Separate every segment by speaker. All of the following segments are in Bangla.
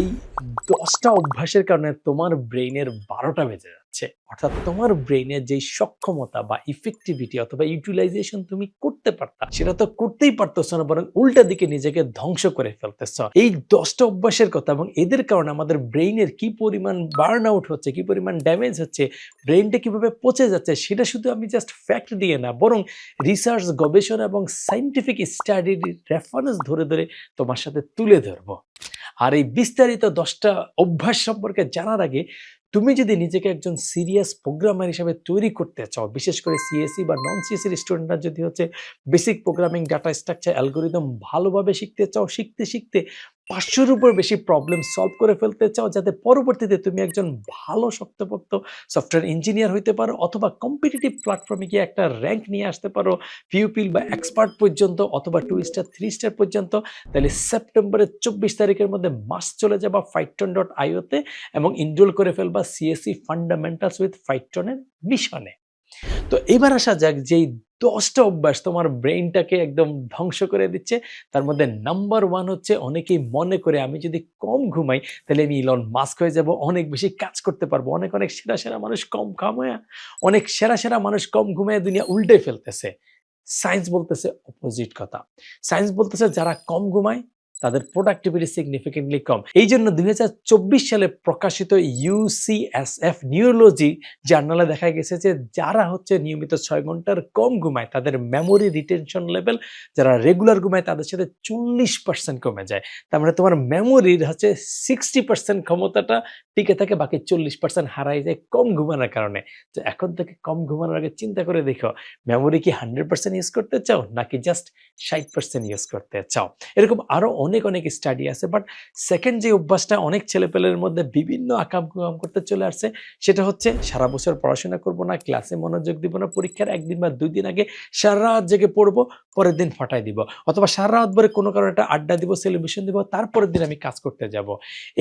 Speaker 1: এই দশটা অভ্যাসের কারণে তোমার ব্রেইনের বারোটা বেজে যাচ্ছে। অর্থাৎ তোমার ব্রেইনের যে সক্ষমতা বা ইফেক্টিভিটি অথবা ইউটিলাইজেশন তুমি করতে পারতা, সেটা তো করতেই পারতেছো না, বরং উল্টা দিকে নিজেকে ধ্বংস করে ফেলতেছ। এই দশটা অভ্যাসের কথা এবং এদের কারণে আমাদের ব্রেইনের কি পরিমাণ বার্ন আউট হচ্ছে, কি পরিমাণ ড্যামেজ হচ্ছে, ব্রেইনটা কীভাবে পচে যাচ্ছে, সেটা শুধু আমি জাস্ট ফ্যাক্ট দিয়ে না, বরং রিসার্চ গবেষণা এবং সাইন্টিফিক স্টাডির রেফারেন্স ধরে ধরে তোমার সাথে তুলে ধরবো। আর এই বিস্তারিত দশটা অভ্যাস সম্পর্কে জানার আগে তুমি যদি নিজেকে একজন সিরিয়াস প্রোগ্রামার হিসেবে তৈরি করতে চাও, বিশেষ করে সিএসসি বা নন সিএসসির স্টুডেন্টরা যদি হচ্ছে basic programming data structure algorithm ভালোভাবে শিখতে চাও, শিখতে শিখতে পাঁচশোর উপর বেশি প্রবলেম সলভ করে ফেলতে চাও, যাতে পরবর্তীতে তুমি একজন ভালো শক্তপোক্ত সফটওয়্যার ইঞ্জিনিয়ার হইতে পারো অথবা কম্পিটিটিভ প্ল্যাটফর্মে গিয়ে একটা র্যাঙ্ক নিয়ে আসতে পারো পিউপিল বা এক্সপার্ট পর্যন্ত অথবা টু স্টার থ্রি স্টার পর্যন্ত। তাহলে সেপ্টেম্বরের চব্বিশ তারিখের মধ্যে মাস চলে যাবা ফাইটন ডট আইওতে এবং ইনরোল করে ফেলবা সিএসসি ফান্ডামেন্টালস উইথ ফাইটনের মিশনে তো এবার আসা যাক যেই দশটা অভ্যাস তোমার ব্রেইনটাকে একদম ধ্বংস করে দিচ্ছে। তার মধ্যে নাম্বার ওয়ান হচ্ছে অনেকেই মনে করে আমি যদি কম ঘুমাই, তাহলে আমি ইলন মাস্ক হয়ে যাব, অনেক বেশি কাজ করতে পারব, অনেক অনেক সেরা সেরা মানুষ কম ঘামায়, অনেক সেরা সেরা মানুষ কম ঘুমায় দুনিয়া উল্টে ফেলতেছে। সায়েন্স বলতেছে অপোজিট কথা। সায়েন্স বলতেছে যারা কম ঘুমায় তাদের প্রোডাক্টিভিটি সিগনিফিকেন্টলি কম। এই জন্য দুই হাজার চব্বিশ সালে প্রকাশিত ইউসিএসএফ নিউরোলজি জার্নালে দেখা গেছে যে যারা হচ্ছে নিয়মিত ছয় ঘণ্টার কম ঘুমায়, তাদের মেমোরি রিটেনশন লেভেল যারা রেগুলার ঘুমায়, তাদের সাথে চল্লিশ পার্সেন্ট কমে যায়। তার মানে তোমার মেমোরির হচ্ছে সিক্সটি পার্সেন্ট ক্ষমতাটা টিকে থাকে, বাকি চল্লিশ পার্সেন্ট হারাই যায় কম ঘুমানোর কারণে। তো এখন থেকে কম ঘুমানোর আগে চিন্তা করে দেখো মেমোরি কি হান্ড্রেড পার্সেন্ট ইউজ করতে চাও, নাকি জাস্ট ষাট পার্সেন্ট ইউজ করতে চাও? এরকম আরও অনেক অনেক অনেক স্টাডি আছে বাট সেকেন্ড যে অভ্যাসটা অনেক ছেলেপেলের মধ্যে বিভিন্ন আকাম কুকাম করতে চলে আসছে, সেটা হচ্ছে সারা বছর পড়াশোনা করব না ক্লাসে মনোযোগ দিব না, পরীক্ষার একদিন বা দুই দিন আগে সারা রাত জেগে পড়ব, পরের দিন ফাটাই দিব, অথবা সারা রাত ভরে কোনো কারণে একটা আড্ডা দিব সেলিব্রেশন দিব, তারপরের দিন আমি কাজ করতে যাব।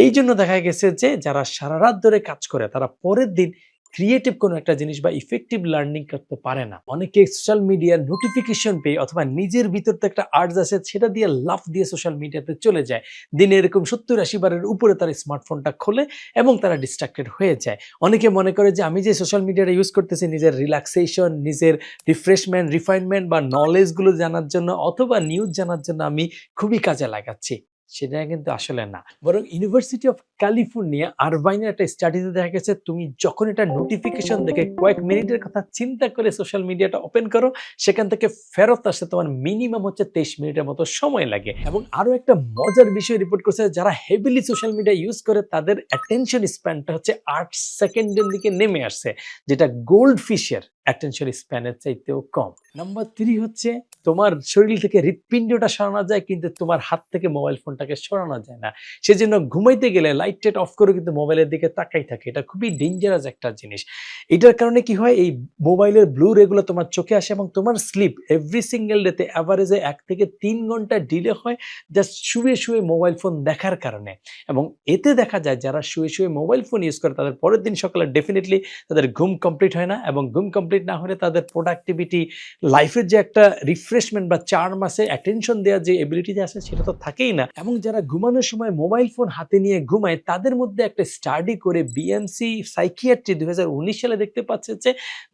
Speaker 1: এই জন্য দেখা গেছে যে যারা সারা রাত ধরে কাজ করে, তারা পরের দিন ক্রিয়েটিভ কোনো একটা জিনিস বা ইফেক্টিভ লার্নিং করতে পারে না। অনেকে সোশ্যাল মিডিয়ার নোটিফিকেশন পেয়ে অথবা নিজের ভিতর তো একটা আর্জ আছে, সেটা দিয়ে লাফ দিয়ে সোশ্যাল মিডিয়াতে চলে যায়। দিনে এরকম সত্তর আশি বারের উপরে তার স্মার্টফোনটা খোলে এবং তারা ডিস্ট্রাক্টেড হয়ে যায়। অনেকে মনে করে যে, আমি যে সোশ্যাল মিডিয়াটা ইউজ করতেছি, নিজের রিল্যাক্সেশন নিজের রিফ্রেশমেন্ট রিফাইনমেন্ট বা নলেজগুলো জানার জন্য অথবা নিউজ জানার জন্য আমি খুবই কাজে লাগাচ্ছি। সেটা কিন্তু আসলে না। বরং ইউনিভার্সিটি অফ ক্যালিফোর্নিয়া আরবাইনের একটা স্টাডিতে দেখা গেছে, তুমি যখন এটা নোটিফিকেশন দেখে কয়েক মিনিটের কথা চিন্তা করে সোশ্যাল মিডিয়াটা ওপেন করো, সেখান থেকে ফেরত আসতে তোমার মিনিমাম হচ্ছে তেইশ মিনিটের মতো সময় লাগে। এবং আরও একটা মজার বিষয় রিপোর্ট করছে, যারা হেভিলি সোশ্যাল মিডিয়া ইউজ করে, তাদের অ্যাটেনশন স্প্যানটা হচ্ছে আট সেকেন্ডের দিকে নেমে আসছে, যেটা গোল্ড ফিশের অ্যাটেনশন স্প্যানের চাইতেও কম। নাম্বার থ্রি হচ্ছে তোমার শরীর থেকে হৃৎপিণ্ডটা সরানো যায়, কিন্তু তোমার হাত থেকে মোবাইল ফোনটাকে সরানো যায় না। সেজন্য ঘুমাইতে গেলে লাইট টেট অফ করে কিন্তু মোবাইলের দিকে তাকাই থাকে। এটা খুবই ডেঞ্জারাস একটা জিনিস। এটার কারণে কি হয়, এই মোবাইলের ব্লু রেগুলো তোমার চোখে আসে এবং তোমার স্লিপ এভরি সিঙ্গেল ডেতে অ্যাভারেজে এক থেকে তিন ঘণ্টা ডিলে হয় জাস্ট শুয়ে শুয়ে মোবাইল ফোন দেখার কারণে। এবং এতে দেখা যায়, যারা শুয়ে শুয়ে মোবাইল ফোন ইউজ করে, তাদের পরের দিন সকালে ডেফিনেটলি তাদের ঘুম কমপ্লিট হয় না এবং ঘুম কমপ্লিট না হলে তাদের প্রোডাক্টিভিটি লাইফের যে একটা রিফ্রেশমেন্ট বা চার মাসে অ্যাটেনশন দেওয়ার যে এবিলিটি আছে, সেটা তো থাকেই না। এবং যারা ঘুমানোর সময় মোবাইল ফোন হাতে নিয়ে ঘুমায়, তাদের মধ্যে একটা স্টাডি করে বিএমসি সাইকিয়াট্রি দুহাজার উনিশ সালে দেখতে পাচ্ছে যে,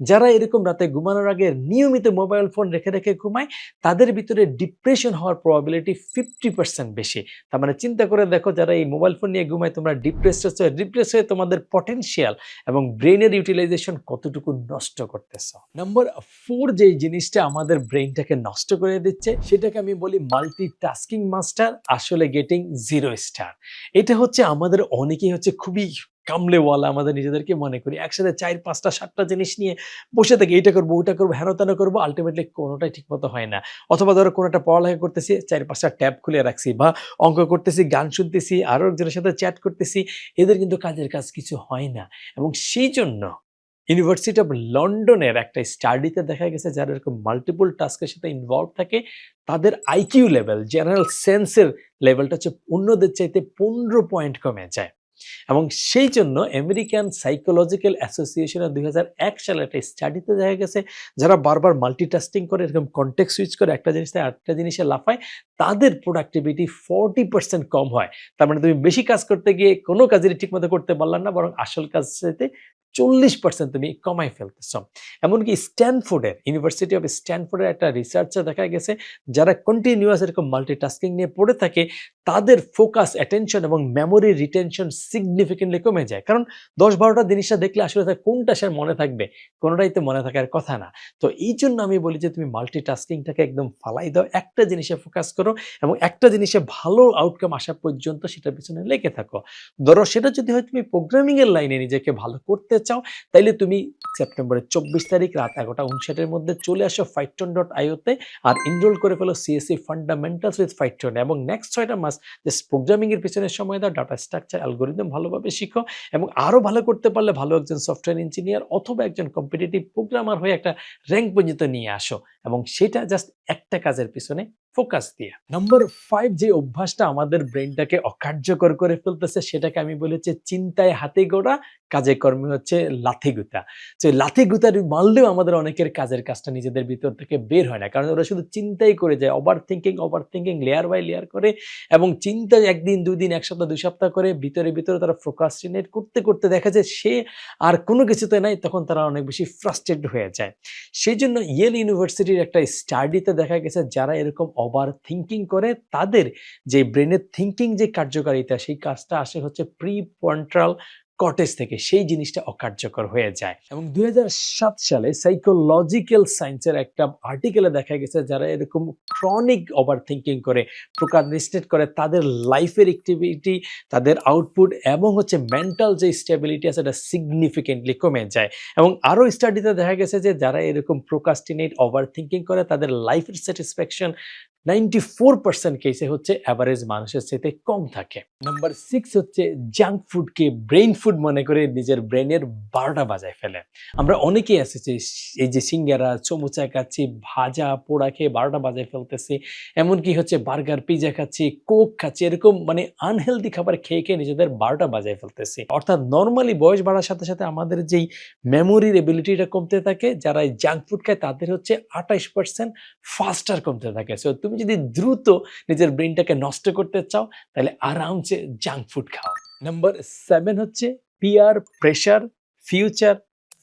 Speaker 1: যারা এরকম রাতে ঘুমানোর আগে নিয়মিত মোবাইল ফোন রেখে রেখে ঘুমায়, তাদের ভিতরে ডিপ্রেশন হওয়ার প্রবাবিলিটি ফিফটি পার্সেন্ট বেশি। তার মানে চিন্তা করে দেখো, যারা এই মোবাইল ফোন নিয়ে ঘুমায়, তোমরা ডিপ্রেস হচ্ছে ডিপ্রেস হয়ে তোমাদের পটেনশিয়াল এবং ব্রেনের ইউটিলাইজেশন কতটুকু নষ্ট করতেছ। নাম্বার ফোর যেই জিনিসটা আমাদের ব্রেনটাকে নষ্ট করে দিচ্ছে। সেটাকে আমি বলি মাল্টি টাস্কিং মাস্টার আসলে গেটিং জিরো স্টার এটা হচ্ছে আমাদের অনেকেই হচ্ছে খুবই কামলেওয়ালা, আমাদের নিজেদেরকে মনে করি। একসাথে চার, পাঁচটা, সাতটা জিনিস নিয়ে বসে থাকি এটা করব, ওইটা করব হেন তেন করব আলটিমেটলি কোনোটাই ঠিক মতো হয় না। অথবা ধরো কোনো একটা পড়ালেখা করতেছি, চার, পাঁচটা ট্যাব খুলে রাখছি বা অঙ্ক করতেছি, গান শুনতেছি আরও একজনের সাথে চ্যাট করতেছি, এদের কিন্তু কাজের কাজ কিছু হয় না। এবং সেই জন্য ইউনিভার্সিটি অফ লন্ডনের একটা স্টাডিতে দেখা গেছে যারা এরকম মাল্টিপল টাস্কের সাথে ইনভলভ থাকে, তাদের আইকিউ লেভেল জেনারেল সেন্সের লেভেলটা হচ্ছে অন্যদের চাইতে পনেরো পয়েন্ট কমে যায়। এবং সেই জন্য আমেরিকান সাইকোলজিক্যাল অ্যাসোসিয়েশনের দুই এক সালে একটা স্টাডিতে দেখা গেছে, যারা বারবার মাল্টিটাস্কিং করে, এরকম কন্টেক্ট সুইচ করে একটা জিনিস থেকে আরেকটা জিনিসে লাফায়, তাদের প্রোডাক্টিভিটি ফর্টি পার্সেন্ট কম হয়। তার মানে তুমি বেশি কাজ করতে গিয়ে কোনো কাজেরই ঠিকমতো করতে পারলাম না, বরং আসল কাজ সাথে চল্লিশ পার্সেন্ট তুমি কমাই ফেলতেছ। এমনকি স্ট্যানফোর্ডের ইউনিভার্সিটি অফ স্ট্যানফোর্ডের একটা রিসার্চে দেখা গেছে, যারা কন্টিনিউয়াস এরকম মাল্টিটাস্কিং নিয়ে পড়ে থাকে তাদের ফোকাস অ্যাটেনশন এবং মেমোরি রিটেনশন সিগনিফিকেন্টলি কমে যায়। কারণ দশ বারোটা জিনিসটা দেখলে আসলে তার কোনটা সে মনে থাকবে, কোনোটাই তো মনে থাকার কথা না। তো এই জন্য আমি বলি যে, তুমি মাল্টিটাস্কিংটাকে একদম ফালাই দাও, একটা জিনিসে ফোকাস করো এবং একটা জিনিসে ভালো আউটকাম আসা পর্যন্ত সেটার পিছনে লেগে থাকো। ধরো সেটা যদি হয় তুমি প্রোগ্রামিংয়ের লাইনে নিজেকে ভালো করতে চাও, তাইলে তুমি সেপ্টেম্বরের চব্বিশ তারিখ রাত এগারোটা উনষাটের মধ্যে চলে আসো ফাইটন ডট আইওতে আর ইনরোল করে ফেলো সিএসসি ফান্ডামেন্টালস উইথ ফাইটন এবং নেক্সট ছয়টা মাস জাস্ট প্রোগ্রামিংয়ের পিছনের পিছনে সময় দাও ডাটা স্ট্রাকচার অ্যালগোরিদম ভালোভাবে শিখো এবং আরও ভালো করতে পারলে ভালো একজন সফটওয়্যার ইঞ্জিনিয়ার অথবা একজন কম্পিটিটিভ প্রোগ্রামার হয়ে একটা র্যাঙ্ক পর্যন্ত নিয়ে আসো। এবং সেটা জাস্ট একটা কাজের পিছনে ফোকাস দিয়ে। নম্বর ফাইভ যে অভ্যাসটা আমাদের ব্রেনটাকে অকার্যকর করে ফেলতেছে, সেটাকে আমি বলেছি চিন্তায় হাতে গোড়া, কাজে কর্মে হচ্ছে লাথি গুতা। তো লাথি গুতার মারলেও আমাদের অনেকের কাজের কাজটা নিজেদের ভিতর থেকে বের হয় না। কারণ ওরা শুধু চিন্তাই করে যায় over thinking over thinking layer by layer করে এবং চিন্তা একদিন দুই দিন এক সপ্তাহ, দুই সপ্তাহ করে ভিতরে ভিতরে তারা প্রোকাস্টিনেট করতে করতে দেখা যায় সে আর কোনো কিছুতে নাই, তখন তারা অনেক বেশি ফ্রাস্ট্রেটেড হয়ে যায়। সেই জন্য ইয়েল ইউনিভার্সিটির একটা স্টাডিতে দেখা গেছে যারা এরকম ওভার থিঙ্কিং করে, তাদের যে ব্রেনের থিঙ্কিং যে কার্যকারিতা, সেই কাজটা আসে হচ্ছে প্রি পয়েন্ট্রাল কটেজ থেকে সেই জিনিসটা অকার্যকর হয়ে যায়। এবং দুই হাজার সাত সালে সাইকোলজিক্যাল সায়েন্সের একটা আর্টিকেলে দেখা গেছে যারা এরকম ক্রনিক ওভার থিঙ্কিং করে প্রোকারনিস্টেট করে, তাদের লাইফের অ্যাক্টিভিটি তাদের আউটপুট এবং হচ্ছে মেন্টাল যে স্টেবিলিটি আছে এটা সিগনিফিকেন্টলি কমে যায়। এবং আরও স্টাডিতে দেখা গেছে যে যারা এরকম প্রোকাস্টিনেট ওভার থিঙ্কিং করে, তাদের লাইফের স্যাটিসফ্যাকশন নাইনটি ফোর পার্সেন্ট কেসে হচ্ছে অ্যাভারেজ মানুষের সাথে কম থাকে। নাম্বার সিক্স হচ্ছে জাঙ্ক ফুডকে ব্রেইন ফুড মনে করে নিজের ব্রেনের বারোটা বাজায় ফেলে। আমরা অনেকেই যে, এই যে সিঙ্গারা চমুচা খাচ্ছি, ভাজা, পোড়া খেয়ে বারোটা বাজায় ফেলতেছি, এমনকি হচ্ছে বার্গার পিজা খাচ্ছি কোক খাচ্ছি, এরকম মানে আনহেলদি খাবার খেয়ে খেয়ে নিজেদের বারোটা বাজায় ফেলতেছি। অর্থাৎ নর্মালি বয়স বাড়ার সাথে সাথে আমাদের যেই মেমোরির এবিলিটিটা কমতে থাকে, যারা এই জাঙ্ক ফুড খায়, তাদের হচ্ছে আঠাইশ পার্সেন্ট ফাস্টার কমতে থাকে। সো তুমি যদি দ্রুত নিজের ব্রেনটাকে নষ্ট করতে চাও, তাহলে আরামসে জাঙ্ক ফুড খাও। নাম্বার সেভেন হচ্ছে পিয়ার প্রেশার, ফিউচার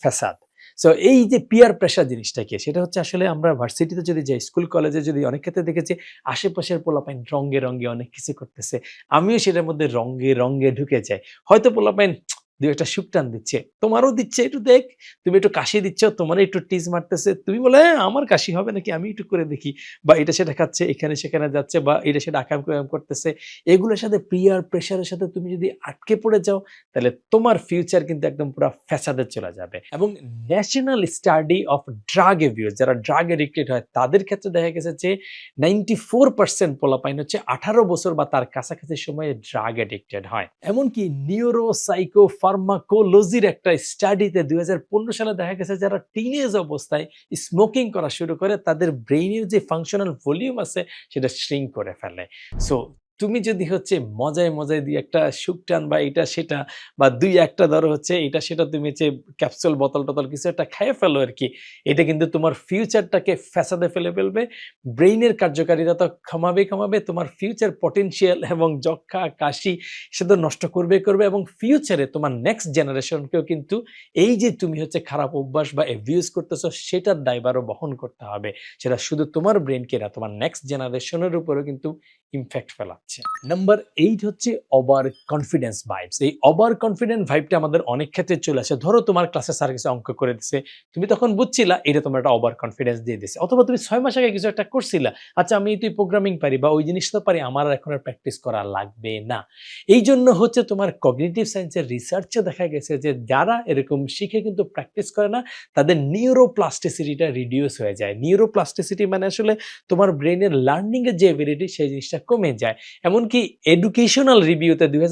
Speaker 1: ফ্যাসাদ। সো এই যে পিয়ার প্রেশার জিনিসটা কি সেটা হচ্ছে আসলে আমরা ভার্সিটিতে যদি যাই, স্কুল, কলেজে যদি অনেক ক্ষেত্রে দেখেছি, আশেপাশের পোলাপাইন রঙ্গে রঙ্গে অনেক কিছু করতেছে। আমিও সেটার মধ্যে রঙ্গে রঙ্গে ঢুকে যাই। হয়তো পোলাপাইন দুই একটা সুখ টান দিচ্ছে। তোমারও দিচ্ছে একটু দেখ। তুমি একটু কাশি দিচ্ছ তোমার একটু টিজ মারতেছে। তুমি বলে "হ্যাঁ, আমার কাশি হবে নাকি? আমি একটু করে দেখি। বা এটা সেটা খাচ্ছে এখানে সেখানে যাচ্ছে। বা এটা সেটা আকাম কুয়াম করতেছে। এগুলোর সাথে প্রিয়ার প্রেশারের সাথে তুমি যদি আটকে পড়ে যাও তাহলে তোমার ফিউচার কিন্তু একদম পুরো ফ্যাসাদে চলে যাবে। এবং national study of drug abuse যারা ড্রাগ এডিক্টেড হয় তাদের ক্ষেত্রে দেখা গেছে যে নাইনটি ফোর পার্সেন্ট পোলাপাইন হচ্ছে আঠারো বছর বা তার কাছাকাছি সময়ে ড্রাগ এডিক্টেড হয়। এমনকি নিউরো সাইকো ফার্মাকোলজির একটা স্টাডিতে দুই হাজার পনেরো সালে দেখা গেছে যারা টিনেজ অবস্থায় স্মোকিং করা শুরু করে, তাদের ব্রেইনের যে ফাংশনাল ভলিউম আছে, সেটা শ্রিঙ্ক করে ফেলে। সো তুমি যদি হচ্ছে মজায় মজায় দুই একটা টান বা এটা সেটা বা দুই একটা ধরো হচ্ছে এটা সেটা তুমি হচ্ছে ক্যাপসুল বোতল টোতল কিছু একটা খেয়ে ফেলো আর কি এটা কিন্তু তোমার ফিউচারটাকে ফ্যাসাদে ফেলে ফেলবে। ব্রেইনের কার্যকারিতা তো কমাবে কমাবে তোমার ফিউচার পটেনশিয়াল এবং যক্ষা, কাশি সে তো নষ্ট করবে করবে এবং ফিউচারে তোমার নেক্সট জেনারেশনকেও কিন্তু এই যে তুমি হচ্ছে খারাপ অভ্যাস বা অ্যাবিউজ করতেছো সেটার দায়ভারও বহন করতে হবে। সেটা শুধু তোমার ব্রেনকে না, তোমার নেক্সট জেনারেশনের উপরেও কিন্তু ইমফ্যাক্ট ফেলাচ্ছে নাম্বার এইট হচ্ছে ওভার কনফিডেন্স ভাইবস এই ওভার কনফিডেন্ট ভাইবটা আমাদের অনেক ক্ষেত্রে চলে আসে। ধরো তোমার ক্লাসে স্যার কিছু অঙ্ক করে দিছে। তুমি তখন বুঝছিলা, এটা তোমার একটা ওভার কনফিডেন্স দিয়ে দিছে। অথবা তুমি ছয় মাস আগে কিছু একটা করছিলা। আচ্ছা আমি তুই প্রোগ্রামিং পারি বা ওই জিনিসটা পারি, আমার এখন আর প্র্যাকটিস করা লাগবে না। এই জন্য হচ্ছে তোমার কগনিটিভ সায়েন্সের রিসার্চে দেখা গেছে যে, যারা এরকম শিখে কিন্তু প্র্যাকটিস করে না, তাদের নিউরোপ্লাস্টিসিটিটা রিডিউস হয়ে যায়। নিউরোপ্লাস্টিসিটি মানে আসলে তোমার ব্রেনের লার্নিংয়ের যে এবিলিটি সেই জিনিসটা কমে যায়। এমনকি এডুকেশনাল রিভিউতে দুই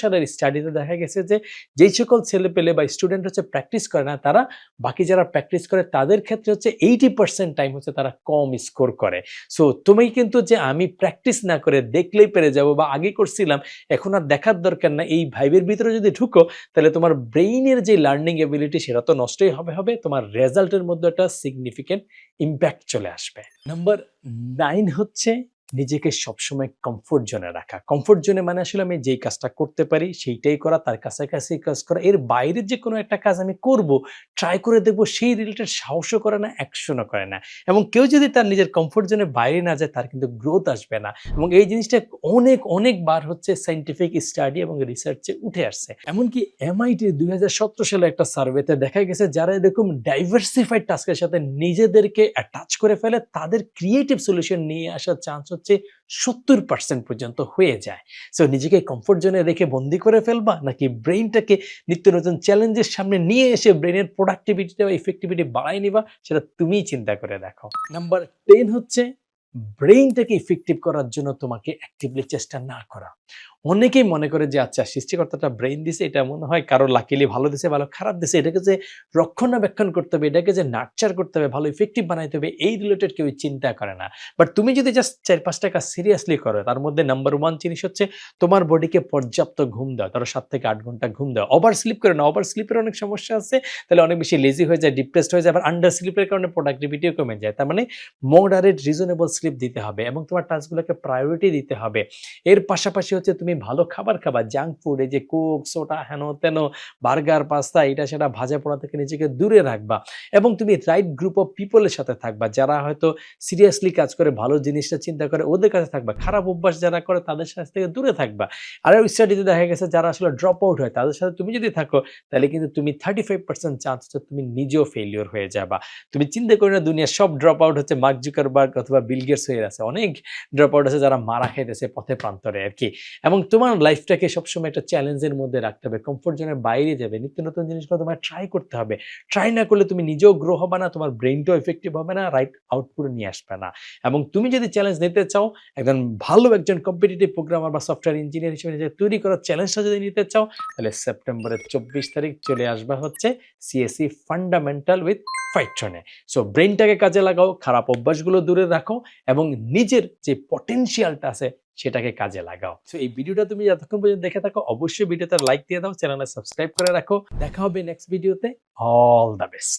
Speaker 1: সালের স্টাডিতে দেখা গেছে যে, যেই সকল ছেলে পেলে বা স্টুডেন্ট হচ্ছে প্র্যাকটিস করে না, তারা বাকি যারা প্র্যাকটিস করে, তাদের ক্ষেত্রে হচ্ছে এইটি পার্সেন্ট টাইম হচ্ছে তারা কম স্কোর করে। সো তুমি কিন্তু যে আমি প্র্যাকটিস না করে দেখলেই পেরে যাব বা আগে করছিলাম, এখন আর দেখার দরকার না এই ভাইবের ভিতরে যদি ঢুকো, তাহলে তোমার ব্রেইনের যে লার্নিং এবিলিটি সেটা তো নষ্টই হবে হবে, তোমার রেজাল্টের মধ্যে একটা সিগনিফিকেন্ট ইম্প্যাক্ট চলে আসবে। নাম্বার নাইন হচ্ছে নিজেকে সবসময় কমফোর্ট জোনে রাখা। কমফোর্ট জোনে মানে আসলে আমি যেই কাজটা করতে পারি, সেইটাই করা, তার কাছাকাছি কাজ করা। এর বাইরের যে কোনো একটা কাজ আমি করব ট্রাই করে দেখব, সেই রিলেটেড সাহসও করে না অ্যাকশনও করে না। এবং কেউ যদি তার নিজের কমফোর্ট জোনে বাইরে না যায়, তার কিন্তু গ্রোথ আসবে না। এবং এই জিনিসটা অনেক অনেকবার হচ্ছে সাইন্টিফিক স্টাডি এবং রিসার্চে উঠে আসছে। এমনকি এমআইটি দুই হাজার সতেরো সালে একটা সার্ভেতে দেখা গেছে, যারা এরকম ডাইভার্সিফাইড টাস্কের সাথে নিজেদেরকে অ্যাটাচ করে ফেলে, তাদের ক্রিয়েটিভ সলিউশন নিয়ে আসার চান্স হচ্ছে সত্তর পার্সেন্ট পর্যন্ত হয়ে যায়। সো নিজেকে কমফোর্ট জোনে রেখে বন্দি করে ফেলবা, নাকি ব্রেইনটাকে নিত্য নতুন চ্যালেঞ্জের সামনে নিয়ে এসে ব্রেনের প্রোডাক্টিভিটিটা বা ইফেক্টিভিটি বাড়াই নিবা, সেটা তুমিই চিন্তা করে দেখো। নাম্বার টেন হচ্ছে ব্রেইনটাকে ইফেক্টিভ করার জন্য তোমাকে অ্যাক্টিভলি চেষ্টা না করা। অনেকেই মনে করে যে আচ্ছা সৃষ্টিকর্তাটা ব্রেইন দিছে, এটা মনে হয় কারও লাকিলি ভালো দিছে, ভালো খারাপ দিছে। এটাকে যে রক্ষণাবেক্ষণ করতে হবে, এটাকে যে নার্চার করতে হবে, ভালো ইফেক্টিভ বানাইতে হবে, এই রিলেটেড কেউ চিন্তা করে না। বাট তুমি যদি জাস্ট চার পাঁচ টাকা সিরিয়াসলি করো, তার মধ্যে নাম্বার ওয়ান জিনিস হচ্ছে তোমার বডিকে পর্যাপ্ত ঘুম দাও ধরো সাত থেকে আট ঘণ্টা ঘুম দাও ওভার স্লিপ করে না ওভার স্লিপের অনেক সমস্যা আছে, তাহলে অনেক বেশি লেজি হয়ে যায় ডিপ্রেসড হয়ে যায়, আবার আন্ডার স্লিপের কারণে প্রোডাক্টিভিটিও কমে যায়। তার মানে মডারেট রিজনেবল স্লিপ দিতে হবে এবং তোমার টাস্কগুলোকে প্রায়োরিটি দিতে হবে। এর পাশাপাশি হচ্ছে তুমি ভালো খাবার খাবা জাঙ্ক ফুড এই যে কোক সোটা হেন তেন বার্গার পাস্তা এটা সেটা ভাজা পোড়া থেকে নিজেকে দূরে রাখবা। এবং তুমি রাইট গ্রুপ অফ পিপলের সাথে থাকবা, যারা হয়তো সিরিয়াসলি কাজ করে, ভালো জিনিসটা চিন্তা করে, ওদের কাছে থাকবা। খারাপ অভ্যাস যারা করে, তাদের সাথে থেকে দূরে থাকবা। আর ওই স্টাডিতে দেখা গেছে, যারা আসলে ড্রপ আউট হয়, তাদের সাথে তুমি যদি থাকো, তাহলে কিন্তু তুমি থার্টি ফাইভ পার্সেন্ট চান্স হচ্ছে তুমি নিজেও ফেলিওর হয়ে যাবা। তুমি চিন্তা করি না, দুনিয়ার সব ড্রপ আউট হচ্ছে মার্ক জুকারবার্গ অথবা বিলগেটস হয়ে আছে অনেক ড্রপ আউট আছে যারা মারা খাইতেছে পথে প্রান্তরে আর কি। এবং তোমার লাইফটাকে সবসময় একটা চ্যালেঞ্জের মধ্যে রাখতে হবে কমফোর্ট জোনের বাইরে যাবে, নিত্য নতুন জিনিসগুলো তোমার ট্রাই করতে হবে। ট্রাই না করলে তুমি নিজেও গ্রো হবে না, তোমার ব্রেনটাও এফেক্টিভ হবে না রাইট আউটপুট নিয়ে আসবে না। এবং তুমি যদি চ্যালেঞ্জ নিতে চাও, একজন ভালো একজন কম্পিটিটিভ প্রোগ্রামার বা সফটওয়্যার ইঞ্জিনিয়ার হিসেবে নিজেকে তৈরি করার চ্যালেঞ্জটা যদি নিতে চাও, তাহলে সেপ্টেম্বরের চব্বিশ তারিখ চলে আসবে হচ্ছে সিএসসি ফান্ডামেন্টাল উইথ ফাইট্রনে সো ব্রেনটাকে কাজে লাগাও, খারাপ অভ্যাসগুলো দূরে রাখো এবং নিজের যে পটেনশিয়ালটা আছে সেটাকে কাজে লাগাও। তো এই ভিডিওটা তুমি যতক্ষণ পর্যন্ত দেখে থাকো, অবশ্যই ভিডিওতে লাইক দিয়ে দাও চ্যানেলে সাবস্ক্রাইব করে রাখো। দেখা হবে নেক্সট ভিডিওতে অল দ্য বেস্ট